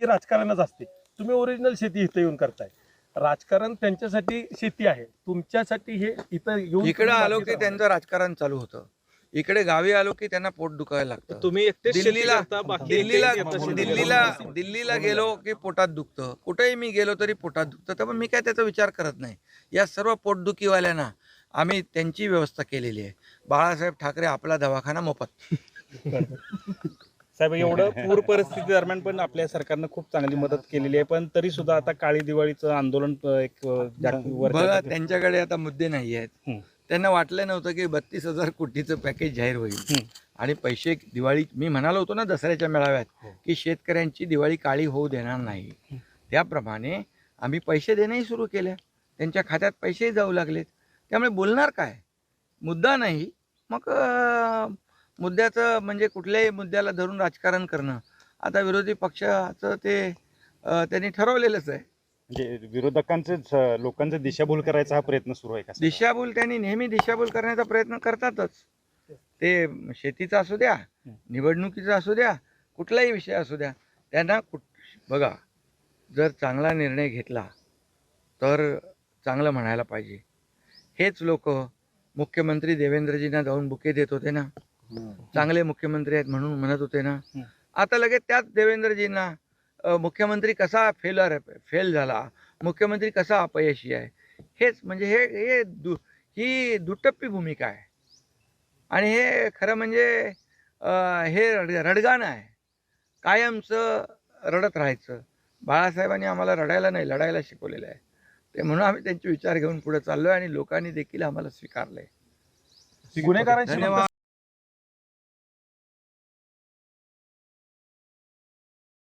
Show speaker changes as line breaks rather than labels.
ही राजकारणच असते. तुम्ही ओरिजिनल शेती इथं येऊन करताय. राजकारण त्यांच्यासाठी शेती आहे. तुमच्यासाठी हे इथं येऊन
इकडे आलो की त्यांचं राजकारण चालू होतं. इकडे गावी आलो की त्यांना पोट दुखायला लागतं.
तुम्ही एकटेच शेती
दिल्लीला
करता, बाकी
दिल्लीला दिल्लीला. दिल्लीला गेलो की पोटात दुखतं. कुठेही मी गेलो तरी पोटात दुखतं. त्यामुळे मी काय त्याचा विचार करत नाही. या सर्व पोटदुखीवाल्यांना आम्ही त्यांची व्यवस्था केलेली आहे. बाळासाहेब ठाकरे आपला दवाखाना मोफत.
साहेब एवढं पूर परिस्थिती दरम्यान पण आपल्या सरकारनं खूप चांगली मदत केलेली आहे. पण तरी सुद्धा आता काळी दिवाळीचं आंदोलन एक जागतिक
बघा त्यांच्याकडे आता मुद्दे नाही आहेत.
हं.
त्यांना वाटलं नव्हतं की बत्तीस हजार कोटीचं पॅकेज जाहीर होईल.
हं.
आणि पैसे दिवाळी मी म्हणालो होतो ना दसऱ्याच्या मेळाव्यात
हो.
की शेतकऱ्यांची दिवाळी काळी होऊ देणार नाही. त्याप्रमाणे आम्ही पैसे देणंही सुरू केले. त्यांच्या खात्यात पैसेही जाऊ लागलेत. त्यामुळे बोलणार काय? मुद्दा नाही. मग अं, मुद्द्याचं म्हणजे कुठल्याही मुद्द्याला धरून राजकारण करणं. आता विरोधी पक्षाचं ते त्यांनी ठरवलेलंच आहे.
म्हणजे विरोधकांचे लोकांचे दिशाभूल करायचा हा प्रयत्न सुरू आहे का?
दिशाभूल त्यांनी नेहमी दिशाभूल करण्याचा प्रयत्न करतातच. ते शेतीचा असू द्या निवडणुकीचा असू द्या कुठलाही विषय असू द्या त्यांना कुठ बघा जर चांगला निर्णय घेतला तर चांगलं म्हणायला पाहिजे. हेच लोक मुख्यमंत्री देवेंद्रजींना जाऊन बुके देत होते ना. चांगले मुख्यमंत्री आहेत म्हणून म्हणत होते ना. आता लगेच त्याच देवेंद्रजींना मुख्यमंत्री कसा फेलर फेल झाला मुख्यमंत्री कसा अपयशी आहे हेच म्हणजे हे हे दु ही दुटप्पी भूमिका आहे. आणि हे खरं म्हणजे हे रड रडगाणं आहे. कायमचं रडत राहायचं. बाळासाहेबांनी आम्हाला रडायला नाही लढायला शिकवलेलं आहे. ते म्हणून आम्ही त्यांचे विचार घेऊन पुढे चाललोय आणि लोकांनी देखील आम्हाला स्वीकारलंय.
गुन्हेगारांशी
धन्यवाद.